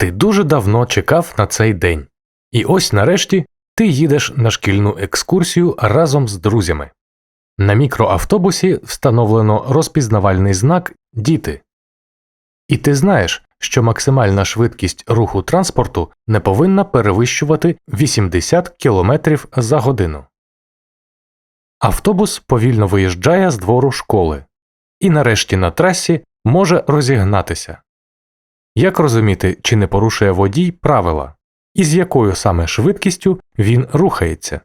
Ти дуже давно чекав на цей день. І ось нарешті ти їдеш на шкільну екскурсію разом з друзями. На мікроавтобусі встановлено розпізнавальний знак Діти. І ти знаєш, що максимальна швидкість руху транспорту не повинна перевищувати 80 км за годину. Автобус повільно виїжджає з двору школи і нарешті на трасі може розігнатися. Як розуміти, чи не порушує водій правила, і з якою саме швидкістю він рухається?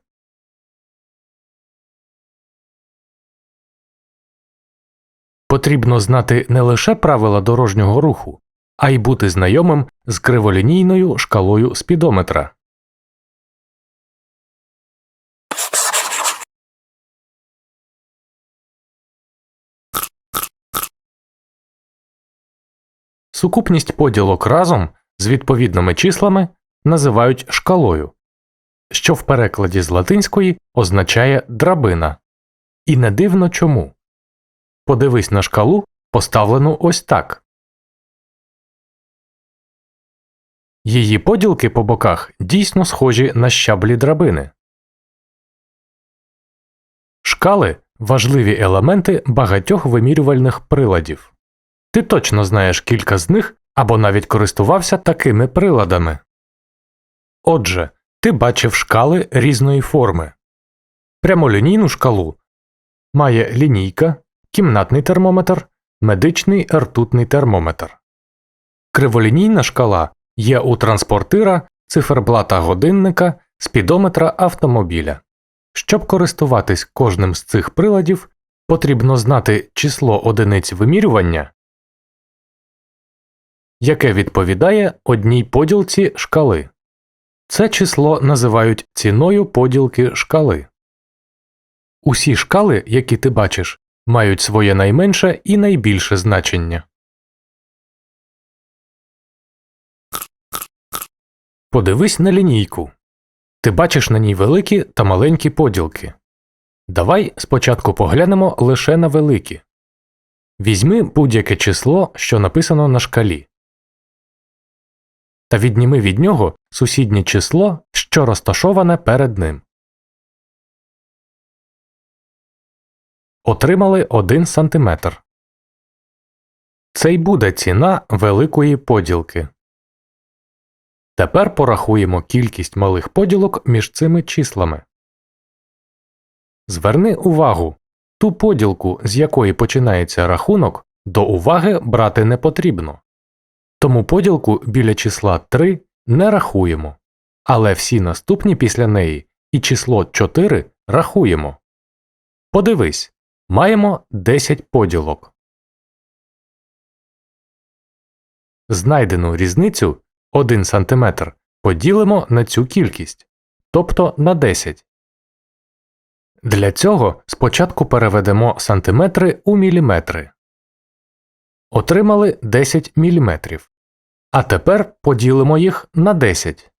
Потрібно знати не лише правила дорожнього руху, а й бути знайомим з криволінійною шкалою спідометра. Сукупність поділок разом з відповідними числами називають шкалою, що в перекладі з латинської означає драбина. І не дивно чому. Подивись на шкалу, поставлену ось так. Її поділки по боках дійсно схожі на щаблі драбини. Шкали важливі елементи багатьох вимірювальних приладів. Ти точно знаєш кілька з них або навіть користувався такими приладами. Отже, ти бачив шкали різної форми. Прямолінійну шкалу має лінійка, кімнатний термометр, медичний ртутний термометр. Криволінійна шкала є у транспортира, циферблата годинника, спідометра автомобіля. Щоб користуватись кожним з цих приладів, потрібно знати число одиниць вимірювання, яке відповідає одній поділці шкали. Це число називають ціною поділки шкали. Усі шкали, які ти бачиш, мають своє найменше і найбільше значення. Подивись на лінійку. Ти бачиш на ній великі та маленькі поділки. Давай спочатку поглянемо лише на великі. Візьми будь-яке число, що написано на шкалі. Та відніми від нього сусіднє число, що розташоване перед ним. Отримали 1 см. Це й буде ціна великої поділки. Тепер порахуємо кількість малих поділок між цими числами. Зверни увагу ту поділку, з якої починається рахунок, до уваги брати не потрібно. Тому поділку біля числа 3 не рахуємо, але всі наступні після неї і число 4 рахуємо. Подивись, маємо 10 поділок. Знайдену різницю 1 см поділимо на цю кількість, тобто на 10. Для цього спочатку переведемо сантиметри у міліметри. Отримали 10 мм. А тепер поділимо їх на 10.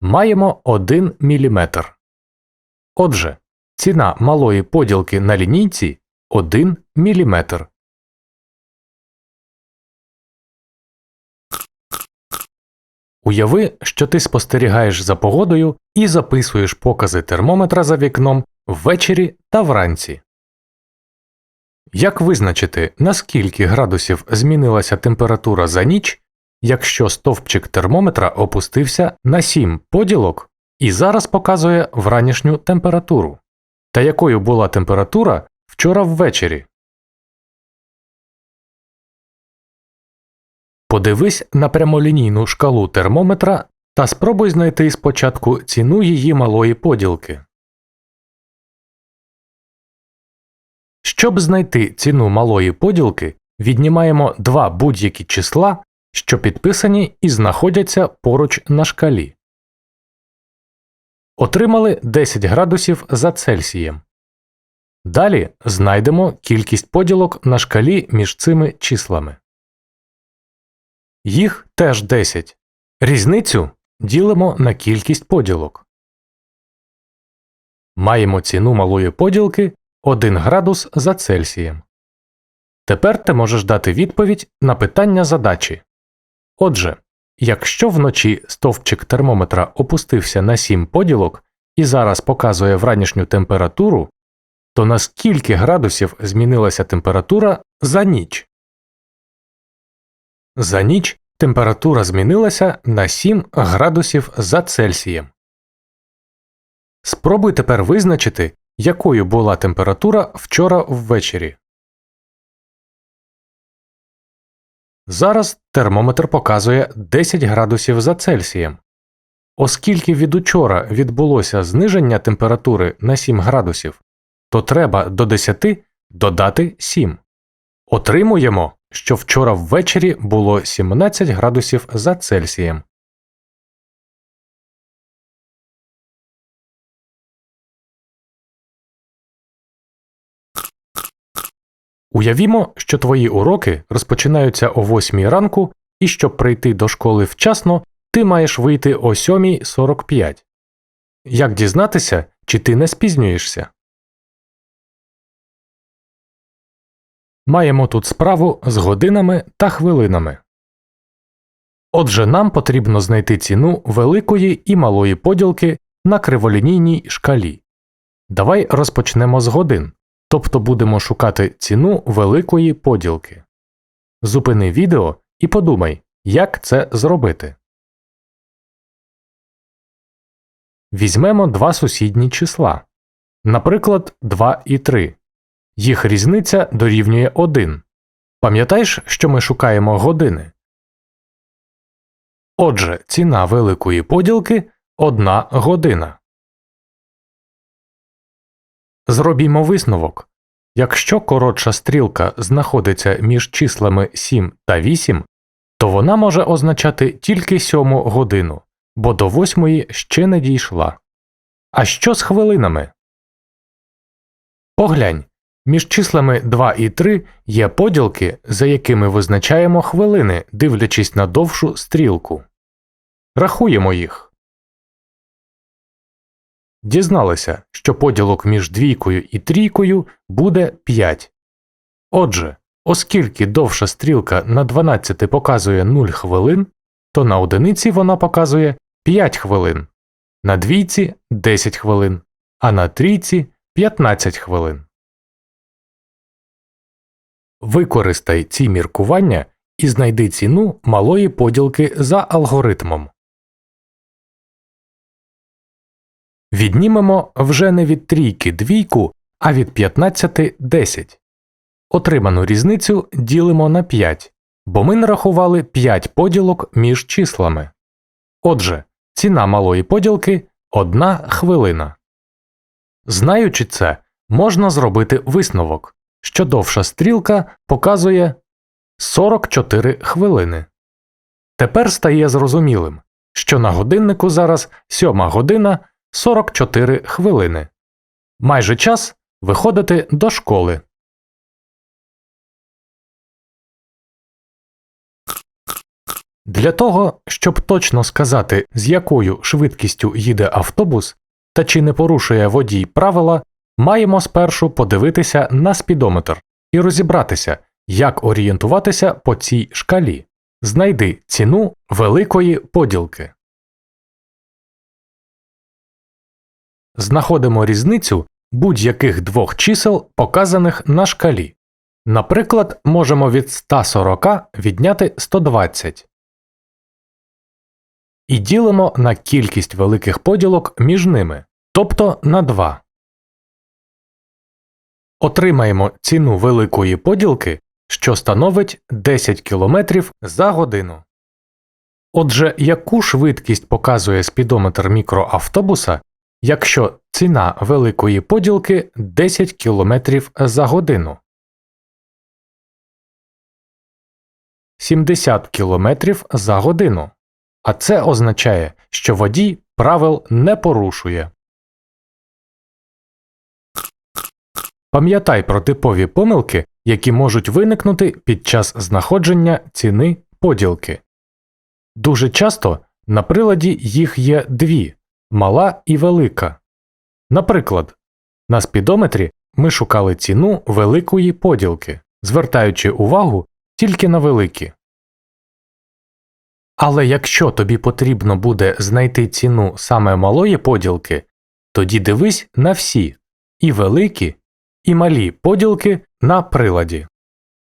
Маємо 1 мм. Отже, ціна малої поділки на лінійці 1 мм. Уяви, що ти спостерігаєш за погодою і записуєш покази термометра за вікном ввечері та вранці. Як визначити, наскільки градусів змінилася температура за ніч, якщо стовпчик термометра опустився на 7 поділок і зараз показує вранішню температуру? Та якою була температура вчора ввечері? Подивись на прямолінійну шкалу термометра та спробуй знайти спочатку ціну її малої поділки. Щоб знайти ціну малої поділки, віднімаємо два будь-які числа, що підписані і знаходяться поруч на шкалі. Отримали 10 градусів за Цельсієм. Далі знайдемо кількість поділок на шкалі між цими числами. Їх теж 10. Різницю ділимо на кількість поділок. Маємо ціну малої поділки 1 градус за Цельсієм. Тепер ти можеш дати відповідь на питання задачі. Отже, якщо вночі стовпчик термометра опустився на 7 поділок і зараз показує вранішню температуру, то на скільки градусів змінилася температура за ніч? За ніч температура змінилася на 7 градусів за Цельсієм. Спробуй тепер визначити, якою була температура вчора ввечері. Зараз термометр показує 10 градусів за Цельсієм. Оскільки від учора відбулося зниження температури на 7 градусів, то треба до 10 додати 7. Отримуємо, що вчора ввечері було 17 градусів за Цельсієм. Уявімо, що твої уроки розпочинаються о 8 ранку, і щоб прийти до школи вчасно, ти маєш вийти о 7.45. Як дізнатися, чи ти не спізнюєшся? Маємо тут справу з годинами та хвилинами. Отже, нам потрібно знайти ціну великої і малої поділки на криволінійній шкалі. Давай розпочнемо з годин, тобто будемо шукати ціну великої поділки. Зупини відео і подумай, як це зробити. Візьмемо два сусідні числа, наприклад, 2 і 3. Їх різниця дорівнює 1. Пам'ятаєш, що ми шукаємо години? Отже, ціна великої поділки 1 година. Зробімо висновок. Якщо коротша стрілка знаходиться між числами 7 та 8, то вона може означати тільки 7 годину, бо до 8 ще не дійшла. А що з хвилинами? Поглянь. Між числами 2 і 3 є поділки, за якими визначаємо хвилини, дивлячись на довшу стрілку. Рахуємо їх. Дізналися, що поділок між двійкою і трійкою буде 5. Отже, оскільки довша стрілка на 12 показує 0 хвилин, то на одиниці вона показує 5 хвилин, на двійці 10 хвилин, а на трійці 15 хвилин. Використай ці міркування і знайди ціну малої поділки за алгоритмом. Віднімемо вже не від трійки двійку, а від 15 10. Отриману різницю ділимо на 5, бо ми нарахували 5 поділок між числами. Отже, ціна малої поділки 1 хвилина. Знаючи це, можна зробити висновок що довша стрілка показує 44 хвилини. Тепер стає зрозумілим, що на годиннику зараз 7 година 44 хвилини. Майже час виходити до школи. Для того, щоб точно сказати, з якою швидкістю їде автобус та чи не порушує водій правила, маємо спершу подивитися на спідометр і розібратися, як орієнтуватися по цій шкалі. Знайди ціну великої поділки. Знаходимо різницю будь-яких двох чисел, показаних на шкалі. Наприклад, можемо від 140 відняти 120 і ділимо на кількість великих поділок між ними, тобто на 2. Отримаємо ціну великої поділки, що становить 10 км за годину. Отже, яку швидкість показує спідометр мікроавтобуса, якщо ціна великої поділки 10 км за годину? 70 км за годину. А це означає, що водій правил не порушує. Пам'ятай про типові помилки, які можуть виникнути під час знаходження ціни поділки. Дуже часто на приладі їх є дві мала і велика. Наприклад, на спідометрі ми шукали ціну великої поділки, звертаючи увагу тільки на великі. Але якщо тобі потрібно буде знайти ціну саме малої поділки, тоді дивись на всі і великі, і малі поділки на приладі.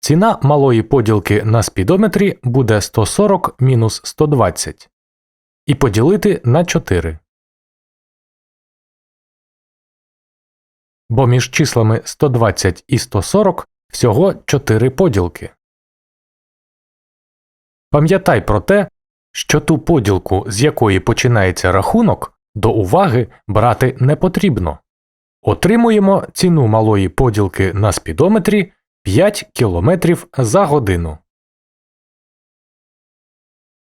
Ціна малої поділки на спідометрі буде 140 мінус 120 і поділити на 4. Бо між числами 120 і 140 всього 4 поділки. Пам'ятай про те, що ту поділку, з якої починається рахунок, до уваги брати не потрібно. Отримуємо ціну малої поділки на спідометрі 5 км за годину.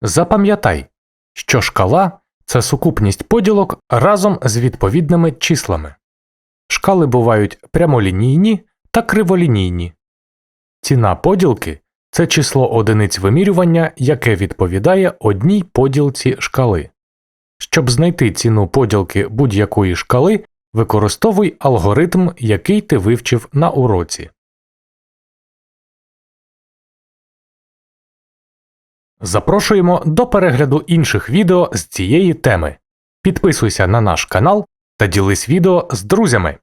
Запам'ятай, що шкала це сукупність поділок разом з відповідними числами. Шкали бувають прямолінійні та криволінійні. Ціна поділки це число одиниць вимірювання, яке відповідає одній поділці шкали. Щоб знайти ціну поділки будь-якої шкали, використовуй алгоритм, який ти вивчив на уроці. Запрошуємо до перегляду інших відео з цієї теми. Підписуйся на наш канал та ділись відео з друзями.